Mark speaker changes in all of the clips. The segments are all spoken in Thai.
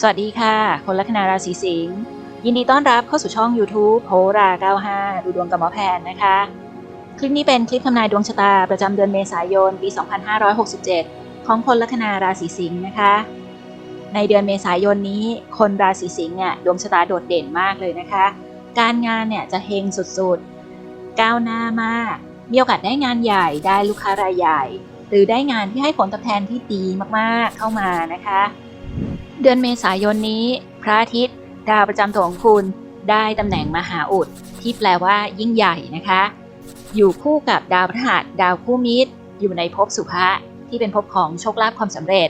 Speaker 1: สวัสดีค่ะ คนลัคนาราศีสิงห์ยินดีต้อนรับเข้าสู่ช่อง YouTube โหรา 95 ดูดวงกับหมอแพนนะคะ คลิปนี้เป็นคลิปทำนายดวงชะตาประจำเดือนเมษายนปี 2567 ของคนลัคนาราศีสิงห์นะคะ ในเดือนเมษายนนี้คนราศีสิงห์เนี่ยดวงชะตาโดดเด่นมากเลยนะคะ การงานเนี่ยจะเฮงสุดๆ ก้าวหน้ามาก มีโอกาสได้งานใหญ่ได้ลูกค้ารายใหญ่ หรือได้งานที่ให้ผลตอบแทนที่ดีมากๆเข้ามานะคะ เดือนเมษายนนี้ พระอาทิตย์ ดาวประจำตัวของคุณได้ตำแหน่งมหาอุดที่แปลว่ายิ่งใหญ่นะคะ อยู่คู่กับดาวพฤหัสดาวคู่มิตร อยู่ในภพสุภะที่เป็นภพของโชคลาภความสำเร็จ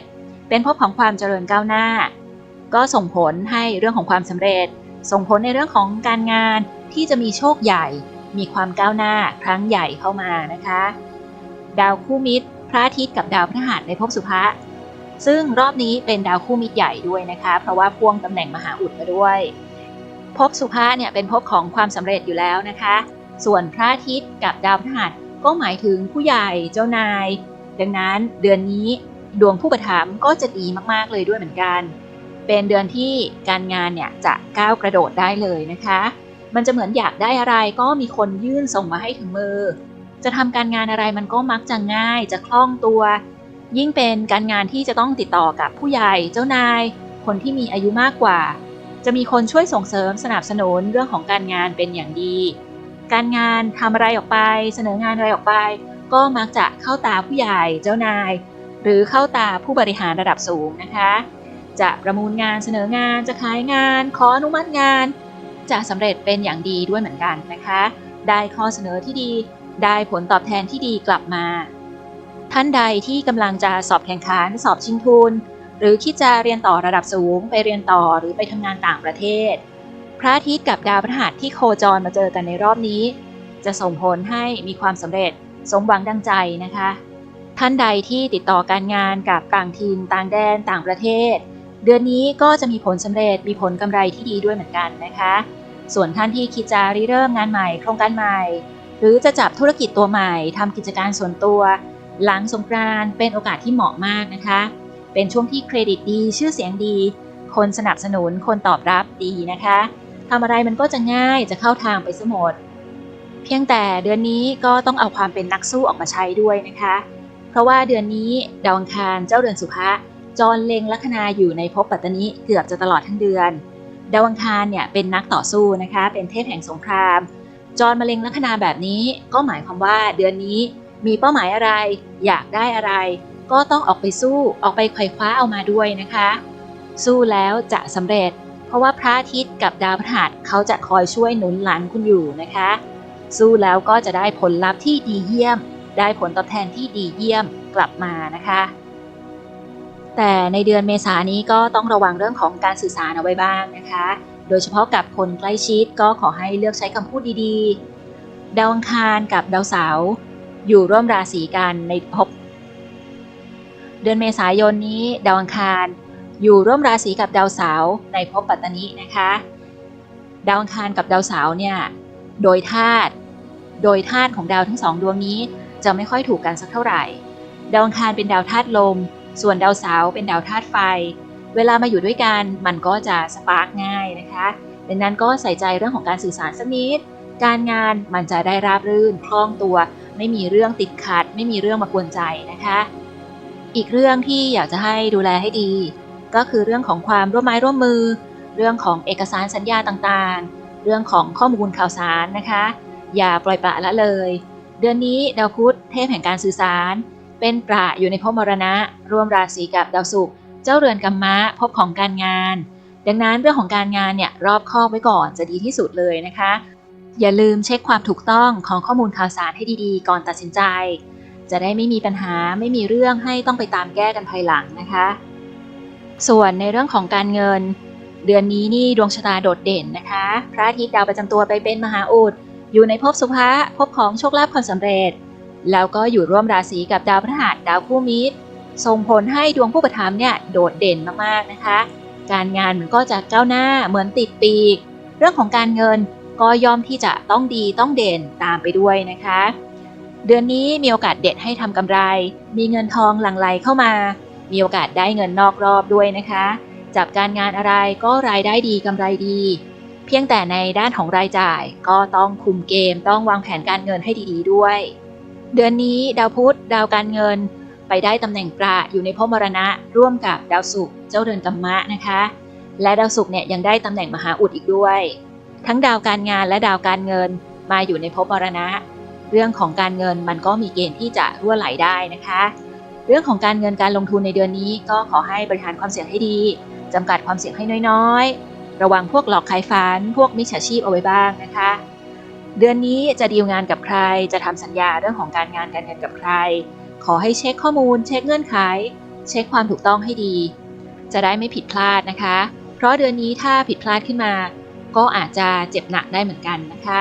Speaker 1: เป็นภพของความเจริญก้าวหน้า ก็ส่งผลให้เรื่องของความสำเร็จ ส่งผลในเรื่องของการงานที่จะมีโชคใหญ่ มีความก้าวหน้าครั้งใหญ่เข้ามานะคะ ดาวคู่มิตร พระอาทิตย์กับดาวพฤหัสในภพสุภะ ซึ่งรอบนี้เป็นดาวคู่มิตรใหญ่ด้วยนะคะ เพราะว่าพ่วงตำแหน่งมหาอุดมาด้วยภพสุภาเนี่ยเป็นภพของความสำเร็จอยู่แล้วนะคะ ส่วนพระอาทิตย์กับดาวพฤหัสก็หมายถึงผู้ใหญ่เจ้านาย ดังนั้นเดือนนี้ดวงผู้ประถมก็จะดีมากๆเลยด้วยเหมือนกัน เป็นเดือนที่การงานเนี่ยจะก้าวกระโดดได้เลยนะคะ มันจะเหมือนอยากได้อะไรก็มีคนยื่นส่งมาให้ถึงมือ จะทำการงานอะไรมันก็มักจะง่ายจะคล่องตัว ยิ่งเป็นการงานที่จะต้องติดต่อกับผู้ใหญ่เจ้านาย คนที่มีอายุมากกว่า จะมีคนช่วยส่งเสริมสนับสนุนเรื่องของการงานเป็นอย่างดี การงานทำอะไรออกไป เสนองานอะไรออกไป ก็มักจะเข้าตาผู้ใหญ่เจ้านาย หรือเข้าตาผู้บริหารระดับสูงนะคะ จะประมูลงานเสนองานจะขายงาน ขออนุมัติงาน จะสำเร็จเป็นอย่างดีด้วยเหมือนกันนะคะ ได้ข้อเสนอที่ดี ได้ผลตอบแทนที่ดีกลับมา ท่านใดที่กำลังจะสอบแข่งขันสอบชิงทุน หรือคิดจะเรียนต่อระดับสูง ไปเรียนต่อหรือไปทำงานต่างประเทศ พระอาทิตย์กับดาวพฤหัสที่โคจรมาเจอกันในรอบนี้ จะส่งผลให้มีความสำเร็จสมหวังดังใจนะคะ ท่านใดที่ติดต่อการงานกับต่างถิ่นต่างแดนต่างประเทศ เดือนนี้ก็จะมีผลสำเร็จมีผลกำไรที่ดีด้วยเหมือนกันนะคะ ส่วนท่านที่คิดจะริเริ่มงานใหม่ โครงการใหม่ หรือจะจับธุรกิจตัวใหม่ทำกิจการส่วนตัว หลังสงกรานเป็นโอกาสที่เหมาะมากนะคะ เป็นช่วงที่เครดิตดีชื่อเสียงดี คนสนับสนุนคนตอบรับดีนะคะทำอะไรมันก็จะง่ายจะเข้าทางไปสมด เพียงแต่เดือนนี้ก็ต้องเอาความเป็นนักสู้ออกมาใช้ด้วยนะคะ เพราะว่าเดือนนี้ดาวอังคารเจ้าเดือนสุภะจรเล็งลัคนาอยู่ในภพปัตตนิเกือบจะตลอดทั้งเดือน ดาวอังคารเนี่ยเป็นนักต่อสู้นะคะ เป็นเทพแห่งสงคราม จรมะเร็งลัคนาแบบนี้ก็หมายความว่าเดือนนี้ มีเป้าหมายอะไร อยากได้อะไร ก็ต้องออกไปสู้ออกไปไขว่คว้าเอามาด้วยนะคะ สู้แล้วจะสำเร็จ เพราะว่าพระอาทิตย์กับดาวพฤหัสเขาจะคอยช่วยหนุนหลังคุณอยู่นะคะ สู้แล้วก็จะได้ผลลัพธ์ที่ดีเยี่ยม ได้ผลตอบแทนที่ดีเยี่ยมกลับมานะคะแต่ในเดือนเมษานนี้ก็ต้องระวังเรื่องของการสื่อสารเอาไว้บ้างนะคะ โดยเฉพาะกับคนใกล้ชิดก็ขอให้เลือกใช้คำพูดดีๆ ดาวอังคารกับดาวเสาร์ อยู่ร่วมราศีกันในภพเดือนเมษายนนี้ดาวอังคาร อยู่ร่วมราศีกับดาวเสาร์ในภพปัตตนินะคะดาวอังคารกับดาวเสาร์เนี่ยโดยธาตุโดยธาตุของดาวทั้งสองดวงนี้จะไม่ค่อยถูกกันสักเท่าไหร่ ดาวอังคารเป็นดาวธาตุลม ส่วนดาวเสาร์เป็นดาวธาตุไฟ เวลามาอยู่ด้วยกันมันก็จะสปาร์กง่ายนะคะดังนั้นก็ใส่ใจเรื่องของการสื่อสารสักนิด การงานมันจะได้ราบรื่นคล่องตัว ไม่มีเรื่องติดขัด ไม่มีเรื่องมากวนใจนะคะ อีกเรื่องที่อยากจะให้ดูแลให้ดี ก็คือเรื่องของความร่วมไม้ร่วมมือ เรื่องของเอกสารสัญญาต่างๆ เรื่องของข้อมูลข่าวสารนะคะ อย่าปล่อยปละละเลย เดือนนี้ดาวพุธเทพแห่งการสื่อสาร เป็นประอยู่ในภพมรณะ ร่วมราศีกับดาวศุกร์เจ้าเรือนกัมมะภพของการงาน ดังนั้นเรื่องของการงานเนี่ยรอบคอบไว้ก่อนจะดีที่สุดเลยนะคะ อย่าลืมเช็คความถูกต้องของข้อมูลข่าวสารให้ดีๆ ก่อนตัดสินใจ จะได้ไม่มีปัญหาไม่มีเรื่องให้ต้องไปตามแก้กันภายหลังนะคะ ส่วนในเรื่องของการเงิน เดือนนี้นี่ดวงชะตาโดดเด่นนะคะ พระอาทิตย์ดาวประจำตัวไปเป็นมหาอุดอยู่ในภพสุภะภพของโชคลาภความสำเร็จ แล้วก็อยู่ร่วมราศีกับดาวพฤหัสดาวคู่มิตรส่งผลให้ดวงผู้ประทับเนี่ยโดดเด่นมากๆนะคะ การงานมันก็จะก้าวหน้าเหมือนติดปีก เรื่องของการเงิน ก็ย่อมที่จะต้องดีต้องเด่นตามไปด้วยนะคะ เดือนนี้มีโอกาสเด็ดให้ทำกำไร มีเงินทองหลั่งไหลเข้ามา มีโอกาสได้เงินนอกรอบด้วยนะคะ จับการงานอะไรก็รายได้ดีกำไรดี เพียงแต่ในด้านของรายจ่ายก็ต้องคุมเกมต้องวางแผนการเงินให้ดีๆด้วย เดือนนี้ดาวพุธดาวการเงิน ไปได้ตำแหน่งประอยู่ในภพมรณะ ร่วมกับดาวศุกร์เจ้าเรือนกัมมะนะคะ และดาวศุกร์เนี่ยยังได้ตำแหน่งมหาอุดอีกด้วย ทั้งดาวการงานและดาวการเงินมาอยู่ในภพมรณะ เรื่องของการเงินมันก็มีเกณฑ์ที่จะรั่วไหลได้นะคะ เรื่องของการเงินการลงทุนในเดือนนี้ก็ขอให้บริหารความเสี่ยงให้ดีจำกัดความเสี่ยงให้น้อยๆ ระวังพวกหลอกขายฝัน พวกมิจฉาชีพเอาไว้บ้างนะคะ เดือนนี้จะดีลงานกับใคร จะทำสัญญาเรื่องของการงานการเงินกับใคร ขอให้เช็คข้อมูล เช็คเงื่อนไข เช็คความถูกต้องให้ดี จะได้ไม่ผิดพลาดนะคะ เพราะเดือนนี้ถ้าผิดพลาดขึ้นมา ก็อาจจะเจ็บหนักได้เหมือนกันนะคะ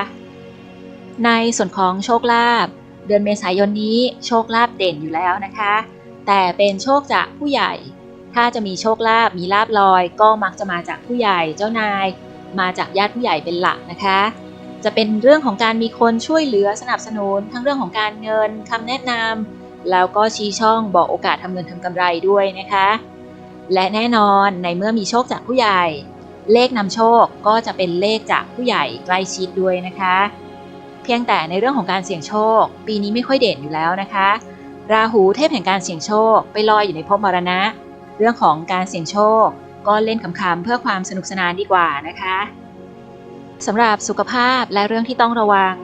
Speaker 1: ในส่วนของโชคลาภเดือนเมษายนนี้โชคลาภเด่นอยู่แล้วนะคะ แต่เป็นโชคจากผู้ใหญ่ ถ้าจะมีโชคลาภมีลาบลอย ก็มักจะมาจากผู้ใหญ่เจ้านาย มาจากญาติผู้ใหญ่เป็นหลักนะคะ จะเป็นเรื่องของการมีคนช่วยเหลือสนับสนุน ทั้งเรื่องของการเงินคำแนะนำแล้วก็ชี้ช่องบอกโอกาสทำเงินทำกำไรด้วยนะคะ และแน่นอนในเมื่อมีโชคจากผู้ใหญ่ เลขนำโชคก็จะเป็นเลขจากผู้ใหญ่ใกล้ชิดด้วยนะคะ เพียงแต่ในเรื่องของการเสี่ยงโชค ปีนี้ไม่ค่อยเด่นอยู่แล้วนะคะ ราหูเทพแห่งการเสี่ยงโชค ไปลอยอยู่ในภพมรณะ เรื่องของการเสี่ยงโชค ก็เล่นขำๆเพื่อความสนุกสนานดีกว่านะคะสำหรับสุขภาพและเรื่องที่ต้องระวัง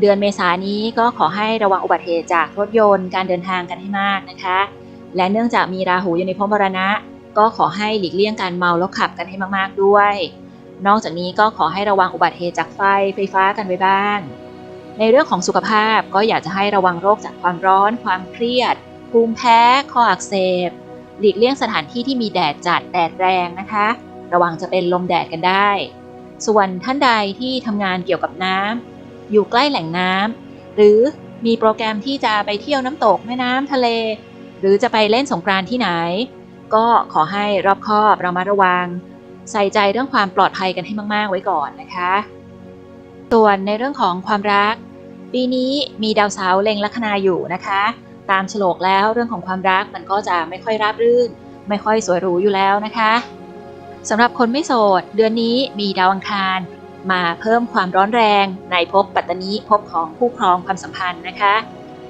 Speaker 1: เดือนเมษานนี้ก็ขอให้ระวังอุบัติเหตุจากรถยนต์การเดินทางกันให้มากนะคะ และเนื่องจากมีราหูอยู่ในภพมรณะ ก็ขอให้หลีกเลี่ยงการเมาแล้วขับกันให้มากๆด้วย นอกจากนี้ก็ขอให้ระวังอุบัติเหตุจากไฟไฟฟ้ากันไว้บ้าง ในเรื่องของสุขภาพก็อยากจะให้ระวังโรคจากความร้อน ความเครียด ภูมิแพ้ คออักเสบ หลีกเลี่ยงสถานที่ที่มีแดดจัดแดดแรงนะคะ ระวังจะเป็นลมแดดกันได้ ส่วนท่านใดที่ทำงานเกี่ยวกับน้ำอยู่ใกล้แหล่งน้ำหรือมีโปรแกรมที่จะไปเที่ยวน้ำตกแม่น้ำทะเล หรือจะไปเล่นสงกรานที่ไหน ก็ขอให้รอบคอบเรามาระวัง ใส่ใจเรื่องความปลอดภัยกันให้มาก ๆ ไว้ก่อนนะคะ ส่วนในเรื่องของความรัก ปีนี้มีดาวเสาร์เล็งลัคนาอยู่นะคะ ตามฉลกแล้วเรื่องของความรักมันก็จะไม่ค่อยราบรื่น ไม่ค่อยสวยหรูอยู่แล้วนะคะสำหรับคนไม่โสด เดือนนี้มีดาวอังคารมาเพิ่มความร้อนแรงในภพปัตตานีภพของคู่ครองความสัมพันธ์นะคะ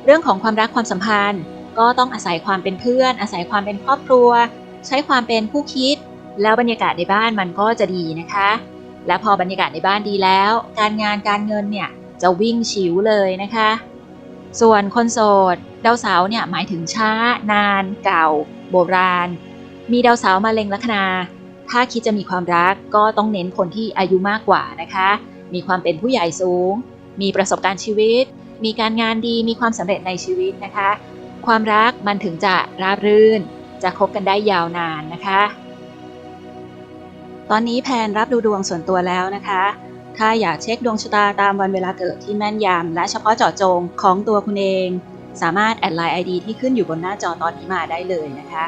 Speaker 1: เรื่องของความรักความสัมพันธ์ ก็ต้องอาศัยความเป็นเพื่อน อาศัยความเป็นครอบครัว ใช้ความเป็นผู้คิด แล้วบรรยากาศในบ้านมันก็จะดีนะคะ และพอบรรยากาศในบ้านดีแล้ว การงานการเงินเนี่ยจะวิ่งฉิวเลยนะคะ ส่วนคนโสดดาวเสาเนี่ยหมายถึงช้า นาน เก่า โบราณ มีดาวเสามาเล็งลัคนา ถ้าคิดจะมีความรักก็ต้องเน้นคนที่อายุมากกว่านะคะ มีความเป็นผู้ใหญ่สูง มีประสบการณ์ชีวิต มีการงานดีมีความสำเร็จในชีวิตนะคะ ความรักมันถึงจะราบรื่น จะคบกันได้ยาวนานนะคะ ตอนนี้แพนรับดูดวงส่วนตัวแล้วนะคะ ถ้าอยากเช็คดวงชะตาตามวันเวลาเกิดที่แม่นยำและเฉพาะเจาะจงของตัวคุณเอง สามารถแอดไลน์ ID ที่ขึ้นอยู่บนหน้าจอตอนนี้มาได้เลยนะคะ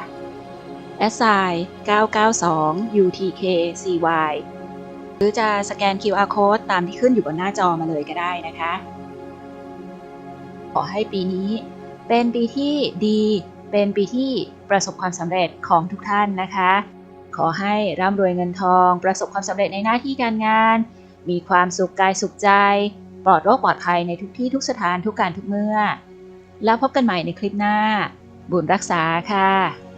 Speaker 1: s i 992 UTKCY หรือจะสแกน QR code ตามที่ขึ้นอยู่บนหน้าจอมาเลยก็ได้นะคะ ขอให้ปีนี้ เป็นปีที่ดี เป็นปีที่ประสบความสำเร็จของทุกท่านนะคะ ขอให้ร่ำรวยเงินทอง ประสบความสำเร็จในหน้าที่การงาน มีความสุขกายสุขใจ ปลอดโรคปลอดภัยในทุกที่ทุกสถานทุกการทุกเมื่อ แล้วพบกันใหม่ในคลิปหน้า บุญรักษาค่ะ